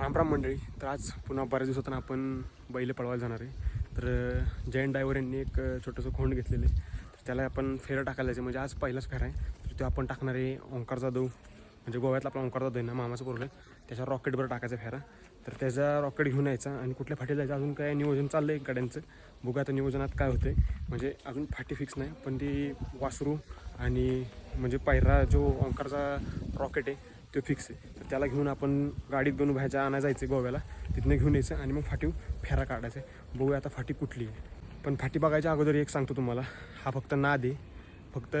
रामराम मंडळी. तर आज पुन्हा बऱ्याच दिवसातून आपण बैल पळवायला जाणार आहे. तर जैन जयंत डायव्हर यांनी एक छोटंसं खोंड घेतलेलं आहे. तर त्याला आपण फेरं टाकायला जायचं म्हणजे आज पहिलाच फेरा आहे. तर तो आपण टाकणार आहे ओंकार जाधव. म्हणजे गोव्यातला आपला ओंकार जाधव आहे ना मामाचं पोरलं त्याच्या रॉकेटवर टाकायचा फेरा. तर त्याचा रॉकेट घेऊन यायचा आणि कुठल्या फाटी जायचं? अजून काय नियोजन चाललं आहे गाड्यांचं बघू आता नियोजनात काय होतं म्हणजे अजून फाटी फिक्स नाही पण ती वासरू आणि म्हणजे पायरा जो ओंकारचा रॉकेट आहे तो फिक्स आहे. तर त्याला घेऊन आपण गाडीत बनवून बाहेरच्या आणा जायचं गोव्याला. तिथनं घेऊन यायचं आणि मग फाटी फेरा काढायचा आहे. बघूया आता फाटी कुठली आहे. पण फाटी बघायच्या अगोदर एक सांगतो तुम्हाला. हा फक्त नाद आहे. फक्त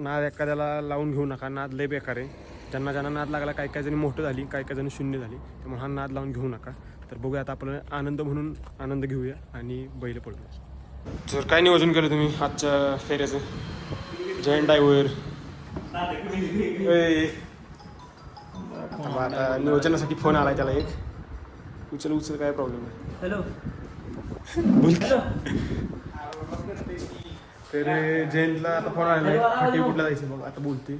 नाद एखाद्याला लावून घेऊ नका. नाद लय बेकार आहे. ज्यांना ज्यांना नाद लागला काही काही जणी मोठं झाली काही काही जणी शून्य झाली त्यामुळे हा नाद लावून घेऊ नका. तर बघूया आता आपल्याला आनंद म्हणून आनंद घेऊया आणि बैल पडूया जर काय नियोजन केलं तुम्ही आजच्या फेऱ्याचं? जयंत आता नियोजनासाठी फोन आलाय त्याला एक. उचल उचल काय प्रॉब्लेम आहे? हॅलो बोल. तर जयंतला आता फोन आलेला आहे. फाटी कुठला जायचं मग आता बोलते.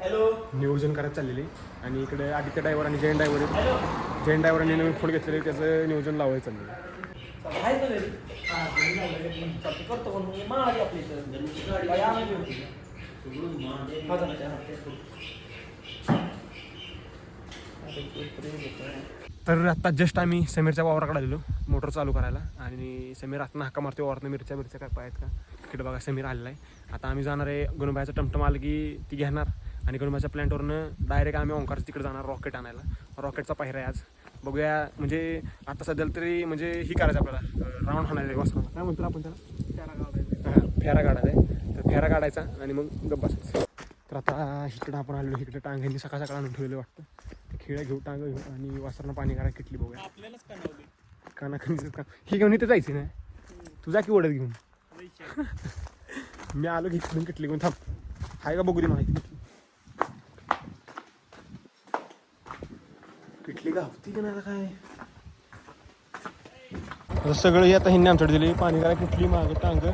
हॅलो नियोजन करायला चाललेले आणि इकडे आदित्य ड्रायव्हर आणि जयंत ड्रायव्हर आहेत. जयंत ड्रायव्हरांनी नवीन फोन घेतलेले त्याचं नियोजन लावायचं चाललेलं आहे का घरी? हा, घरी लावलंय. चालतंय, करतो पण मग माळ आली आपल्या इथं. गाडी आणून घेऊन. माझा नाही, हा, ते करू. आता एक प्रेम होतं. तर आत्ता जस्ट आम्ही समीरच्या वावराकडे आलेलो मोटर चालू करायला. आणि समीर आता हाका मारते वावरनं मिरच्या मिरच्या काय पाहिजेत का? तिकडे बघा समीर आलेला आहे. आता आम्ही जाणार आहे गणुबाईचा टमटम आलं की ती घेणार. आणि गणुबाईच्या प्लॅन्टवरनं डायरेक्ट आम्ही ओंकारचं तिकडे जाणार रॉकेट आणायला. रॉकेटचा पाहिरा आहे आज. बघूया म्हणजे आता सध्याला तरी म्हणजे ही करायचं आपल्याला. राऊंड हाणायचं वस्त्राला काय म्हणतो आपण त्याला? हां फेरा काढायचा आहे. तर फेरा काढायचा आणि मग गप्पा तर आता इकडं आपण आलेलो इकडे टांग्यांनी सकाळ सकाळ आणून ठेवलेलं वाटतं. खिळ्या घेऊ टांग घेऊ आणि वासरांना पाणी करा किटली बघूया. काना का ही घेऊन इथं जायची ना? तुझा की ओढत घेऊन? मी आलो घेतली किटली घेऊन थांब. हाय का बघू दे माहिती किटली. का नाही आता काय? सगळं आता हिंनी आमच्याकडे दिली. पाणी करा किटली मागे टांग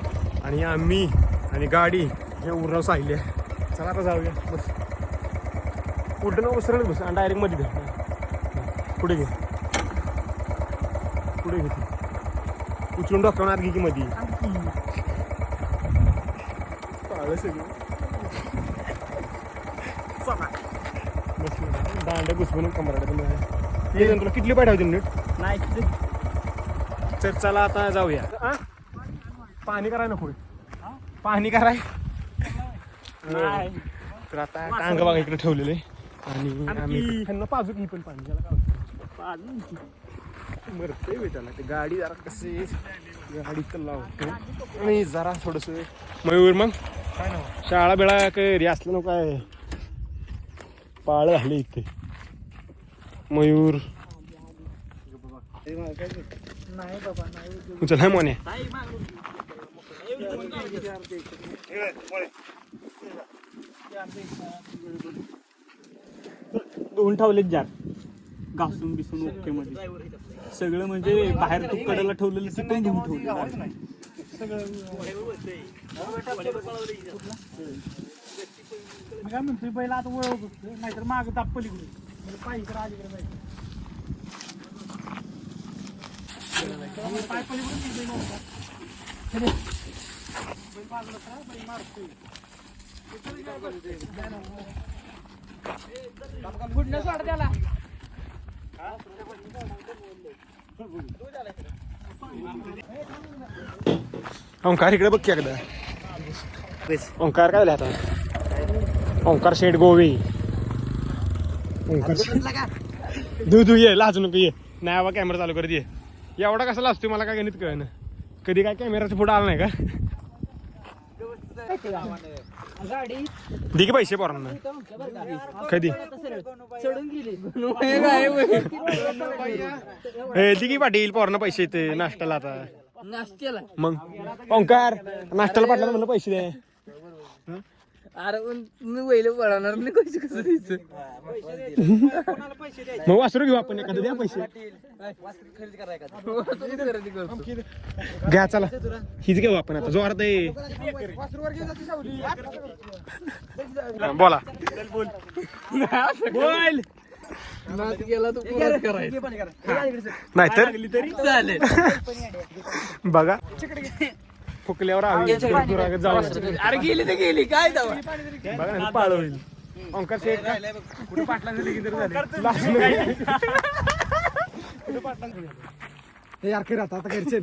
आणि आम्ही आणि गाडी हे उराव साहिले चला आता जाऊया. बस. उलटं नको सरळ बस. आणि डायरेक्टमध्ये घे. पुढे घे. पुढे घे. उचलून आत घे की मध्ये दांड्या घुसवून कमराडा ये तुला किटली पाठवते मिनिट नाही किती? तर चला आता जाऊया? पाणी कराय नको पाणी कराय. नाही. तर आता टांग बघा इकडे ठेवलेले. आणि आम्ही त्यांना पाजू की पण पाणी त्याला काय होतं? मरतंय बे त्याला. ते गाडी जरा कशी गाडी तर लावतो आणि जरा थोडस मयूर मग शाळा बिळा काय रे असलं नको काय. पाळ झाले इथे. मयूर. नाही बाबा नाही उचल हा मोने. धुवून ठेवलेत जार. घासून बिसून ओके मध्ये. सगळं म्हणजे बाहेर तू कडेला ठेवलेलं ते पण धुवून ठेवलं मी काय म्हणतोय पहिला आता वळवत नाहीतर माग ताप पलीकडे. म्हणजे पायी जायचं पाय पलीकडे बैल मारतोय. फुडणं सोड त्याला ओंकार इकडे बघ की एकदा. ओंकार काय झालं आता? ओंकार शेठ गोवे. ओंकार दू दू ये लाजू नको ये. नाही बाबा कॅमेरा चालू करत ये. एवढा कसा लाजतोय मला काय गणित कळणं कधी काय कॅमेराच्या पुढे आला नाही का? गाडी. दे की पैसे पोरांना. कधी? चढून गेली ए दे की पाटील पोरांना पैसे येते नाश्त्याला आता. नाश्त्याला. मग? ओंकार नाश्त्याला पाटला म्हणलं पैसे दे. अरे पण मी वैल पळवणार नाही कसं कसं द्यायचं? मग वासरू घेऊ आपण एखादं द्या पैसे. खरेदी करतो. घ्या चला. हीच घेऊ आपण आता. जोरात आहे. बोला. बोल. लागली तरी चालेल. बघा. फुकल्यावर आम्ही दुरागत जाऊ अरे गेली तर गेली काय दावा बघा ना पाळ होईल ओंकार शेठ कुठे पाटला झाली तरी झाले Last ला. हे यार कर आता आता कर चल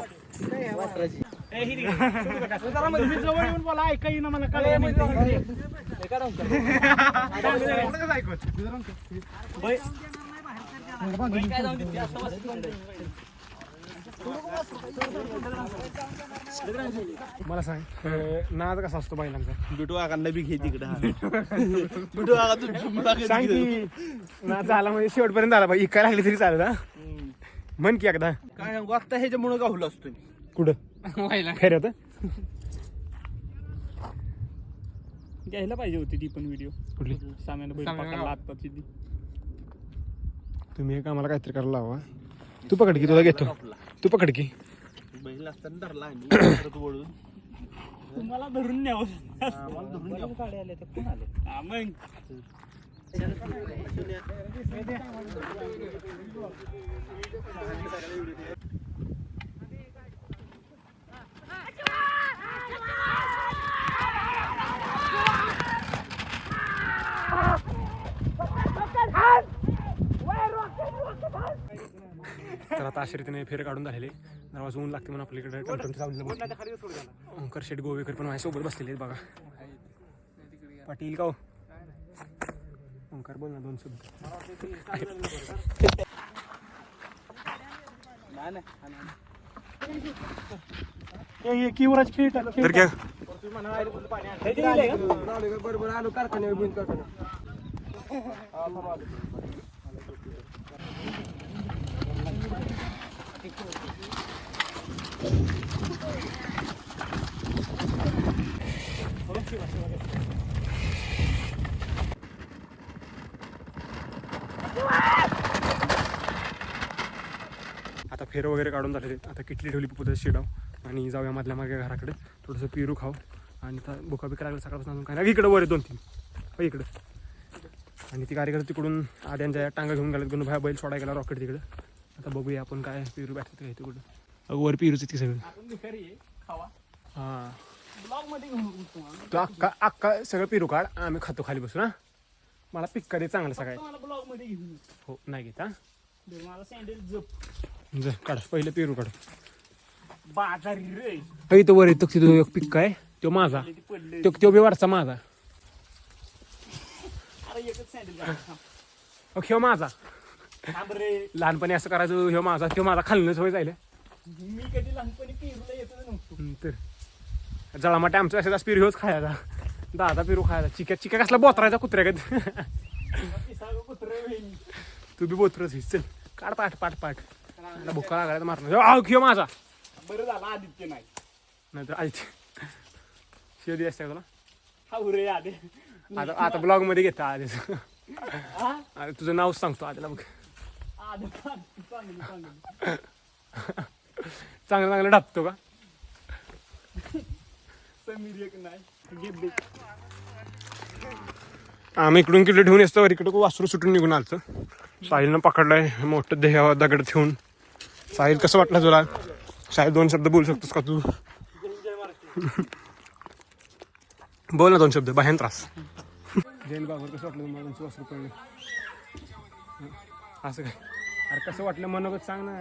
जवळ येऊन बोला मला सांग. नाद कसा असतो बैलांचा बिटू आकांना बी घे तिकडे बिटू आका तू सांग की नाद झाला म्हणजे शेवटपर्यंत आला पाहिजे इकाय लागली तरी चालेल हा म्हण की एकदा काय सांगू? आता ह्याच्यामुळे गावलो असतो मी. कुठं? फेऱ्यात घ्यायला पाहिजे होती ती पण व्हिडिओ कुठली? साम्यानं बैल पकडला आत्ताची ती. तुम्ही एक आम्हाला काहीतरी करायला लावा. तू पकड की तुला घेतो. तू पकड की. बैल असताना धरला आणि परत वळून. तुम्हाला धरून न्यावं. आम्हाला धरून तर अशा रीतीने फेर काढून झालेले. दरवाजा ऊन लागते म्हणून आपल्याकडे टमटमच्या सावलीला ओंकार शेट गोवेकर पण माझ्यासोबत बसलेले आहेत बघा. पाटील का हो? ओंकार बोल ना दोन शब्द. किवराज खेळ तर घ्या. बरोबर आलो कारखान्यावर बिन कारखान्यावर आता फेर वगैरे काढून झालेले आता किटली ठेवली पुढे शिडाव आणि जाऊया मधल्या मागे घराकडे. थोडंसं पिरू खाऊ. आणि भुका बिका लागलं सकाळपासून काय नाही. इकडं वर दोन तीन हो इकडं. आणि ती कार्यकर्ते तिकडून आद्यांच्या टांगा घेऊन गेल्यात. गणू भाया बैल सोडायला गेला रॉकेट तिकडं. आता बघूया आपण काय पिरू बॅटत काय तिकडं अगं वर पिरूच इतकी सगळं. हां. तो अक्का अक्का सगळं पिरू काढ आम्ही खातो खाली बसून हा. मला पिक्का दे चांगलं येऊ. हो नाही घेत हा. काढ पहिलं पेरू काढ. बाजारी रे. तो वर येतो तिथं एक पिक्का आहे. तो माझा. ते तो बी वरचा माझा. अरे एकच माझा. थांब रे. लहानपणी असं करायचं ह्यो माझा तो माझा खालनं सवय जायला मी कधी लहानपणी पेरूला येतच नव्हतो. तर. जळामाटे आमचं असं पिरू ह्योच खायचा दादा पिरू खायचा चिक्या चिक्या कसला बोतरायचा कुत्र्या का पिसाळं कुत्रं. तू बी बोतरच हिस चल. काढ पाठ पाठ पाठ. भुका लागायला मारणं अहो ह्यो माझा. बरं झालं आदित्य नाही. नाहीतर आधी शिव असते तुला? हा रे आदे. आता आता ब्लॉगमध्ये घेता आधीच हा तुझं नाव सांगतो आधीला बघ. चांगली चांगली डापतो का? समीर एक नाही. आम्ही इकडून किल्ले ठेवून येतो इकडे वासरू सुटून निघून आलतं. साहिलनं पकडलाय मोठं देह दगड ठेवून. साहिल कसं वाटलं तुला? साहिल दोन शब्द बोलू शकतोस का तू? बोल ना दोन शब्द बाहेर त्रास. जैन बाबर कसं वाटलं तुम्हाला? तुमचं वासरू असं काय? अरे कसं वाटलं मनोगत सांग ना.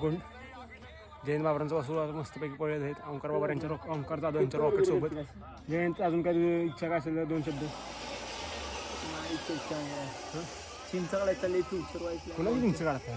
गोंड? जयंत बाबरांचं वासरू मस्तपैकी पळले आहेत. ओंकार बाबा यांच्या रॉक ओंकार जाधव यांच्या रॉकेट सोबत. जयंत अजून काय तुझी इच्छा काय असेल तर दोन शब्द? व्हायचं. कुणाची तुमचं काढता